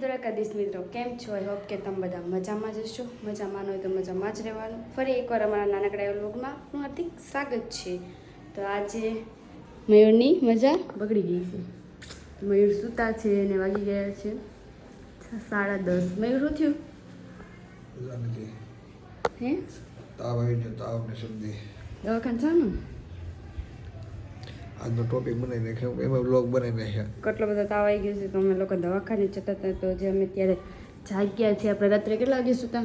દ્વારકાધીશ મિત્રો કેમ છો? આઈ હોપ કે તમે બધા મજામાં જ હશો. મજામાં ન હોય તો મજામાં જ રહેવાનું. ફરી એકવાર અમારા નાનકડા એવા લોગમાં આપનું હાર્દિક સ્વાગત છે. તો આજે મયુરની મજા બગડી ગઈ છે. મયુર સૂતા છે અને વાગી ગયા છે સાડા દસ. મયુર શું થયું? હે? તાવ આવી ગયો તાવ ને શરદી. દવાખાને જવાનું? આજનો ટોપિક બનાવી નાખ્યો. એમાં બ્લોગ બનાવી નાખ્યા. કેટલો બધો તાવ આવી ગયો છે તો અમે લોકો દવાખાને જતા હતા તો જે અમે ત્યારે જાગ્યા છીએ આપણે. રાત્રે કેટલા વાગે સુતા?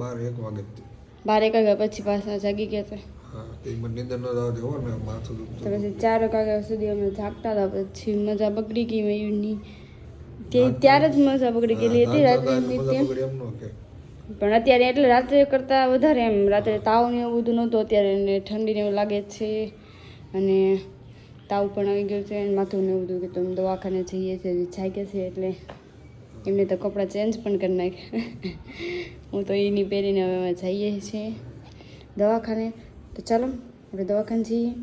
બાર એક વાગે બાર એક વાગ્યા પછી પાછા જાગી ગયા હતા. તે પછી ચાર વાગ્યા સુધી અમે જાગતા હતા પછી મજા બગડી ગઈ મયુરની તે ત્યારે જ મજા બગડી ગયેલી હતી રાત્રે પણ અત્યારે એટલે રાત્રે કરતાં વધારે એમ રાત્રે તાવ ને એવું બધું નહોતું અત્યારે ઠંડી ને એવું લાગે છે. અને તાવ પણ આવી ગયો છે અને માથું ને એવું બધું કે તમે દવાખાને જઈએ છીએ જાગે છે એટલે એમને તો કપડાં ચેન્જ પણ કરી નાખ્યા. હું તો એની પહેરીને હવે અમે જઈએ છીએ દવાખાને. તો ચાલો આપણે દવાખાને જઈએ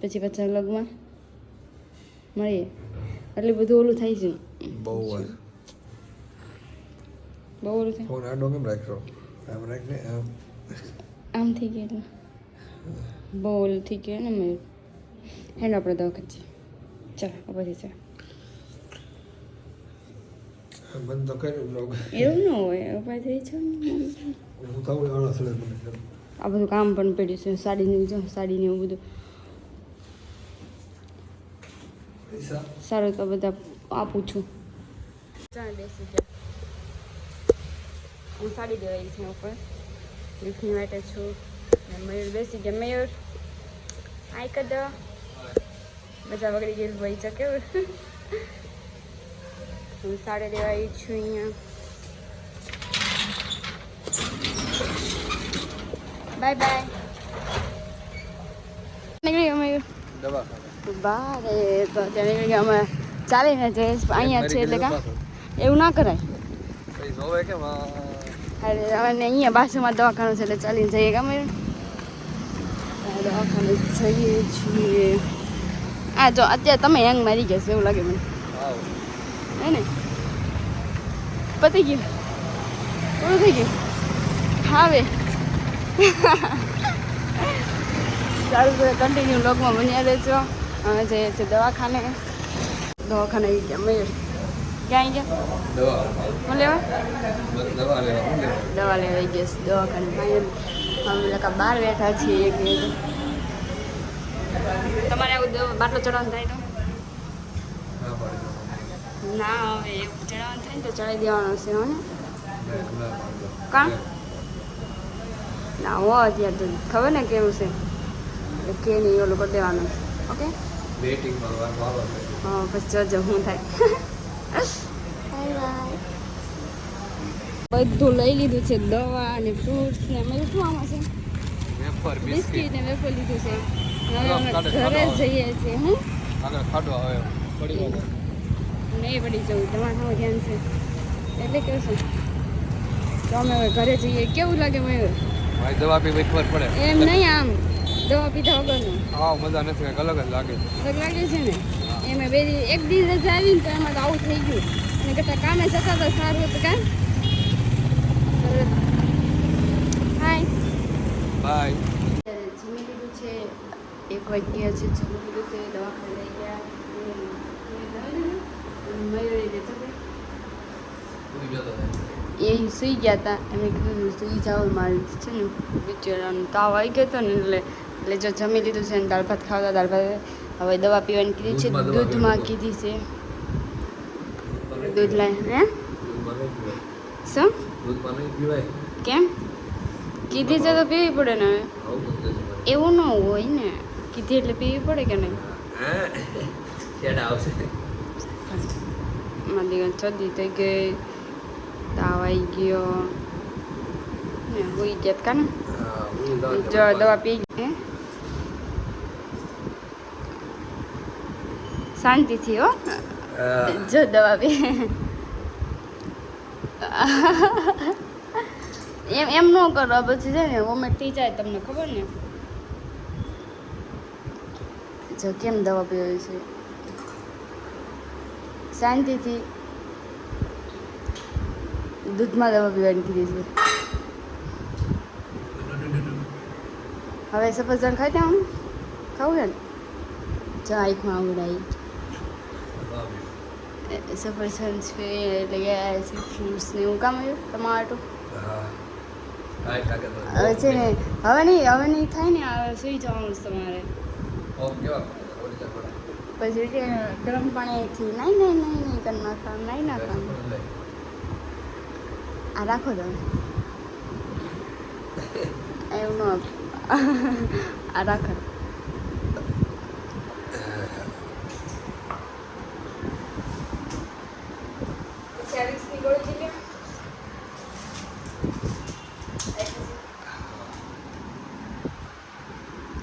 પછી પાછા લગમાં મળીએ. એટલે બધું ઓલું થાય છે. બહુ બહુ ઓલું થાય. ફોન આડો કેમ રાખ્યો? આમ રાખને આમ. આમ થઈ ગયું બહુ ઓલું થઈ ગયું ને મેં. હેલો આપણે દવાખાને છીએ ચાલો પછી ચાલો આમ બંધ તો કર્યું બ્લોગ એવું ન હોય ઉપાય થઈ છે. હું તો આળસ લે મને આ બધું કામ પણ પડ્યું છે સાડીને જો સાડીને એવું બધું. સારું તો બધા આપું છું. ચાલ બેસી ગયા હું સાડી દેવાઈ છે ઉપર લિફ્ટની માટે છું. મયુર બેસી ગયા. મયુર આઈ કદ મજા વગડી ગઈ ભાઈ છે કેવું? હું લેવા આવી છું અહીંયા. બાય બાય નીકળી અમે બારે તો ત્યાં નીકળી ગયા અમે ચાલીને જઈએ અહીંયા છે એટલે કા એવું ના કરાય. અરે અને અહીંયા બાજુમાં દવાખાનું છે એટલે ચાલીને જઈએ. ગમે દવાખાને જઈએ છીએ. આ જો અત્યારે તમે હેંગ મારી ગયા છે એવું લાગે મને. આવ હે ને? પતી ગયું. પૂરું થઈ ગયું. હવે સારું તો કન્ટિન્યુ લોકમાં બન્યા રહેજો. અને જઈએ છીએ દવાખાને. દવાખાને આવી ગયા મયુર ક્યાં આવી ગયા? દવા. લેવા? દવા લેવા હું લેવાઈ છે દવાખાને. ફાઇનલ અમે લોકો બહાર બેઠા છીએ એક મિનિટ તમારે આવું બાટલો ચડાવવાનું થાય તો? ના હવે એવું ચડાવવાનું થાય ને તો ચડાવી દેવાનું છે હવે. કા? ના હો અત્યારે તો ખબર ને કેવું છે. એટલે કે નહીં ઓલું કરી દેવાનું. ઓકે? હા પછી જજો શું થાય. બાય. બાય બધું લઈ લીધું છે દવા અને ફ્રૂટ્સ ને અમે શું આમાં છે? બિસ્કીટ. ને વેફર લીધું છે. ઘરે. જઈએ છીએ હું આગળ ખાડો આવે. પડી નહીં પડી જવું તમારું ધ્યાન છે. એટલે કેવું છે. તો અમે હવે ઘરે જઈએ. કેવું લાગે મયુર? ભાઈ દવા પી ખબર પડે. એમ નહીં આમ. દવા પીધા વગરનું. હા મજા નથી કંઈક અલગ જ લાગે. અલગ લાગે છે ને? એમાં બે એક દિવસ રજા આવી ને તો એમાં તો આવું થઈ ગયું. અને કરતાં કામે જતા તો સારું હતું કામ હાય બાય જમી લીધું છે. એક વાગ્યા છે જમી લીધું છે દવાખાને લઈ ગયા. એ સુઈ ગયા હતા એમ કીધું સુઈ જાઓ મારે છે ને બિચારાનું તાવ આવી ગયો હતો ને એટલે એટલે જો જમી લીધું છે ને દાળ ભાત ખાવા દાળ ભાત હવે દવા પીવાની કીધી છે દૂધમાં. કીધી. છે. દૂધ લાય હે? શું? કેમ? કીધી છે તો પીવી પડે ને એવું ન હોય ને. કીધી એટલે પીવી પડે કે નહીં? શેડા આવશે. મારી શરદી થઈ ગઈ તાવ આવી ગયો. ને હોઈ ગયા દવા જો દવા પી હે શાંતિથી હો. જો દવા પી. એમ એમ ન કરો. પછી છે ને વોમિટ થઈ જાય તમને ખબર ને? જો કેમ દવા પીવી છે? શાંતિથી દૂધમાં દવા પીવાની કીધી છે. હવે સફરજન ખાઈ ત્યાં ખાવું છે ને? જો આંખમાં આવડાવી સફરજન છે એટલે ફ્રૂટ્સ ને એવું કામ આવ્યું ટમાટો. હા. હવે છે ને હવે નહીં હવે નહીં થાય ને હવે સુઈ જવાનું છે તમારે. પછી ગરમ પાણીથી નહીં નહીં નહીં નહીં કરી નાખવાનું નહીં નાખવાનું. આ રાખો તમે. એવું ન આ રાખો.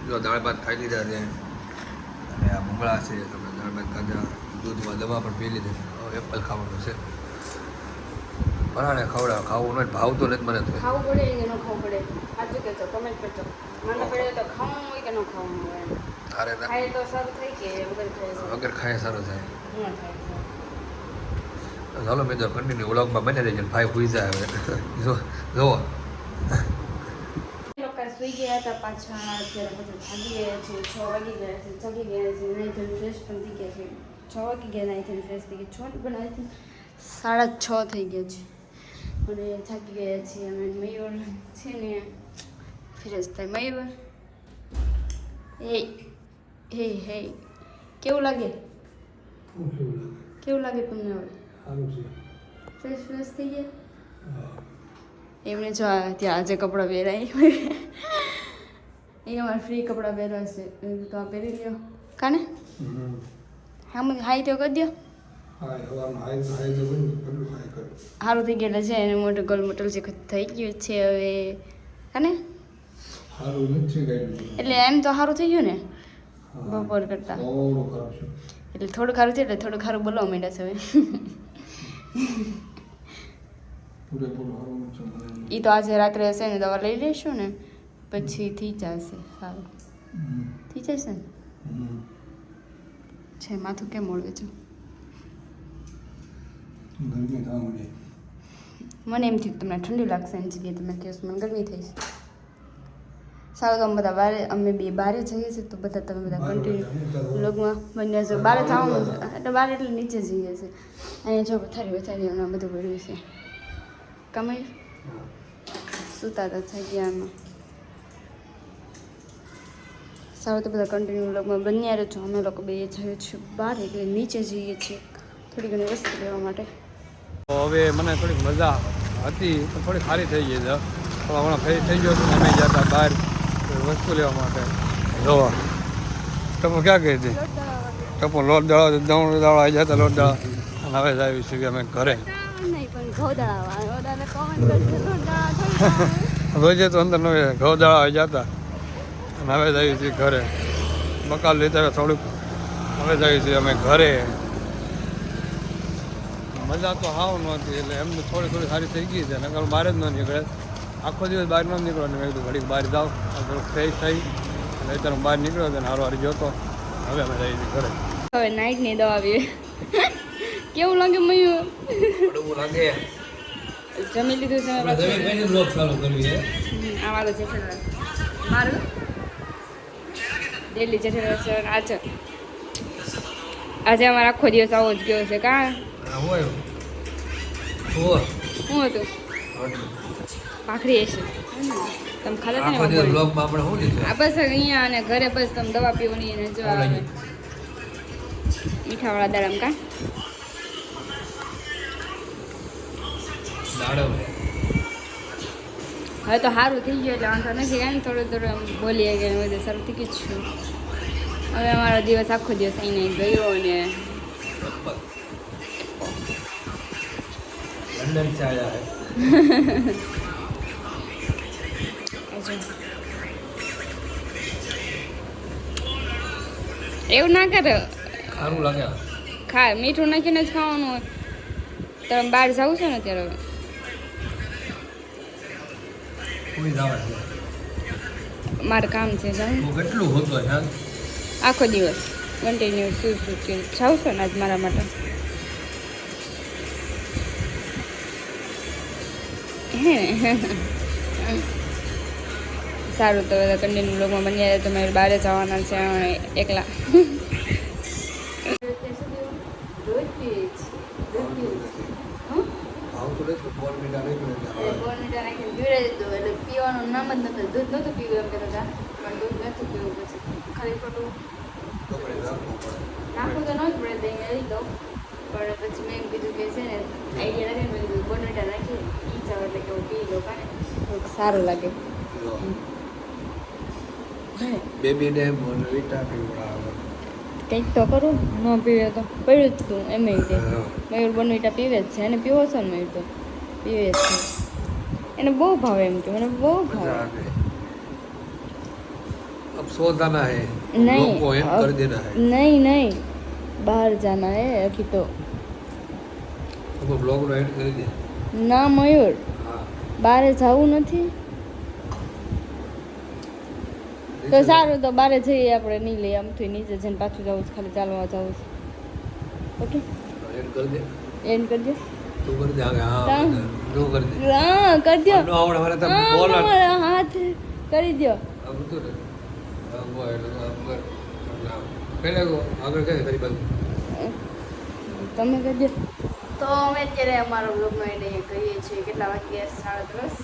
જો દાળ ભાત ખાઈ લીધા છે. ભૂંગળા છે તમે ભાત ખાધા દૂધમાં દવા પણ પી લીધી. એપલ ખાવાનું છે. પરાણે ખવડાવ ખાવું નથી ભાવતો નથી મને તો. ખાવું પડે કે ન ખાવું પડે? સાચું કહેજો જ કરજો મને પડે તો ખાવું હોય કે ન ખાવું હોય તારે ના. ખાય તો સારું થાય કે વગર ખાય સારું? વગર ખાય સારું થાય. ચાલો મેં તો કન્ટિન્યુ વ્લોગમાં બને રહેજો ભાઈ હુઈ જાય હવે. જો જોવો. સુઈ ગયા હતા પાછા અત્યારે બધા જાગી ગયા છે છ વાગી ગયા છે જાગી ગયા છે નહીં તો ફ્રેશ પણ થઈ ગયા છે. છ વાગી ગયા નહીં થઈને ફ્રેશ થઈ ગયા છ. પણ આવી સાડા છ થઈ ગયા છે. અને થાકી ગયા છે અમે મયુર છે ને. ફ્રેશ થાય મયુર? હે હે હે કેવું લાગે? કેવું લાગે તમને હવે? ફ્રેશ ફ્રેશ થઈ ગયા? એમને જો ત્યાં આજે કપડાં પહેરાય. એ અમારે ફ્રી કપડાં પહેરવા છે. તો પહેરી લ્યો. કાને? હા મને હાઈ તો કરી દો. સારું થઈ ગયેલા છે એને મોટું ગોલ મોટલ છે થઈ ગયું છે હવે. કાને? એટલે એમ તો સારું થઈ ગયું ને? બપોર કરતા. એટલે થોડું ખારું છે એટલે થોડું ખારું બોલવા માંડ્યા છે હવે. એ તો આજે રાત્રે હશે ને દવા લઈ લઈશું ને. પછી થઈ જશે સારું. થઈ જશે ને? છે માથું કેમ ઓળવે છે? મને એમ થયું તમને ઠંડી લાગશે એમ જગ્યાએ તમે કહેશો મને ગરમી થઈ છે. સારું તો અમે બધા બારે અમે બે બારે જઈએ છીએ તો બધા તમે બધા કન્ટિન્યુ લોગમાં બન્યા છો. બારે જવાનું એટલે બારે એટલે નીચે જઈએ છીએ. અહીંયા જો પથારી પથારી એમાં બધું પડ્યું છે. કમાઈ સુતા તો થઈ ગયા આમાં. સારું તો બધા કન્ટિન્યુ વ્લોગમાં બન્યા રહેજો. છો અમે લોકો બે જઈએ છીએ બહાર એટલે નીચે જઈએ છીએ. થોડી ઘણી વસ્તુ લેવા માટે. તો હવે મને થોડીક મજા હતી પણ થોડી સારી થઈ ગઈ છે. થોડા ઘણા ફરી થઈ ગયો છું અમે જતા બહાર વસ્તુ લેવા માટે. જોવા. ટપો ક્યાં ગઈ હતી? ટપો લોટ દાળો દવણ દાળો આવી જતા લોટ દાળો. અને હવે જ આવી છીએ અમે ઘરે. રોજે તો અંદર ઘઉં દાળા આવી જતા. અને હવે જઈએ છીએ ઘરે. મકાન લીધા થોડુંક. હવે જ આવી છીએ અમે ઘરે. મજા તો હાવ નહોતી એટલે એમને થોડી થોડી સારી થઈ ગઈ છે. નકર બહાર જ ન નીકળે. આખો દિવસ બહાર ન નીકળો અને મેં કીધું ઘડીક બહાર જાઓ. થોડુંક ફ્રેશ થઈ. અને અત્યારે હું બહાર નીકળ્યો હતો ને હારો હારી જોતો હવે અમે જઈએ છીએ ઘરે. હવે નાઇટની દવા આવી કેવું લાગે મયું લાગે. જમી લીધું છે? આ વાળો છે મારું? ડેલી સર આજે. આજે અમારો આખો દિવસ આવો જ ગયો છે કા? હા શું હતું? પાખરી હશે. તમે ખાધા હતા ને આ બસ અહીંયા અને ઘરે બસ તમે દવા પીવાની અને જો આવે મીઠાવાળા દાડમ કા? દાડમ. હવે તો સારું થઈ ગયું એટલે વાંધો નથી કાંઈ થોડું થોડું આમ બોલીએ કે બધું સારું થઈ ગયું જ છું હવે અમારો દિવસ આખો દિવસ અહીં ગયો અને એપલ લંડન से आया है હજુ. એવું ના કરો ખારું લાગે ખા મીઠું નાખીને જ ખાવાનું હોય તમે બહાર જાવ છો ને ત્યારે કોઈ મારે કામ છે જાઉં કેટલું હોતો છે આખો દિવસ કન્ટિન્યુ શું શું જાવ છો ને આજ મારા માટે? હે. સારું તો કન્ટિન્યુ બ્લોગમાં બની જાય તો મારે બહાર જવાના છે એકલા ભાવતું નથી બોર્નવિટા નહીં પણ એટલે હવે બોર્નવિટા નાખીને પીવડાવી દીધું એટલે પીવાનું નામ જ નતું. દૂધ નતું પીવું એમ કહેતા હતા પણ દૂધ નથી પીવું પછી. ખાલી ખોટું નાખવું તો ન જ પડે દહીં લઈ દઉં પણ પછી મેં એમ કીધું કે છે ને આઈડિયા લગાવીને મેં કીધું બટાટા નાખી ઈ ચાવ એટલે કે હું પી લઉં કાને સારું લાગે. બેબીને બોર્નવિટા પીવડાવે. કંઈક તો કરું ન પીવે તો પડ્યું જ તું એમ તે મયુર બોનવિટા પીવે જ છે. એને પીવો છો ને મયુર તો? પીવે જ છે. એને બહુ ભાવે એમ કે મને બહુ મજા ભાવે આવે अब सोचना है नहीं लोग को एंड कर अब- देना है नहीं नहीं બહાર જાના હે અભી તો तो ब्लॉग નો એન્ડ કરી દે ના મયુર હા બારે જવું નથી તો સારું તો બારે જઈએ આપણે નહીં લઈએ આમથી નીચે જઈને પાછું જવું છે ખાલી ચાલવા જવું છે ઓકે એન્ડ કરી દે એન્ડ કરજો તું કરી દે. આગે હા કામ? કરી દે. હા કરજો નો આવડે મારે તમે બોલ હાથ કરી દો આ બધું બોલ તો આમ કર. ના પહેલા કો આગળ કહે તારી બાજુ તમે કરજો તો અમે અત્યારે અમારો બ્લોગનો એને કહીએ છીએ કેટલા વાગ્યા? સાડા દસ?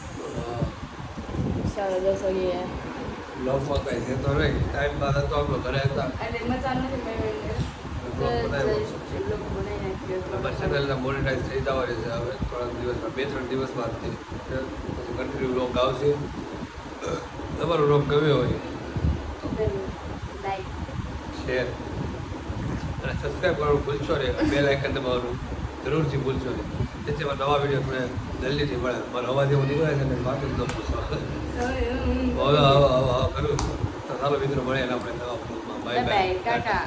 સાડા દસ વાગે બ્લોગમાં કઈ છે તો નહીં. ટાઈમ બાદ તો આપણે ઘરે હતા. એટલે મજા નથી મેળવીને ચેનલના મોનેટાઈઝ થઈ જવા છે. હવે થોડાક દિવસમાં બે ત્રણ દિવસમાં કન્ટિન્યુ બ્લોગ આવશે. તમારો બ્લોગ ગમ્યો હોય? શેર અને સબસ્ક્રાઈબ કરવાનું ભૂલશો નહીં. બે લાઇકન દબાવવાનું જરૂરથી ભૂલશો નહીં. જેથી નવા વીડિયો તમને જલ્દીથી મળે. મારો અવાજ એવો નીકળે છે ને વાત તો પૂછો. હવે હવે હવે કરું તો ચાલો મિત્રો મળે એના આપણે નવા બ્લોગમાં બાય બાય ટાટા.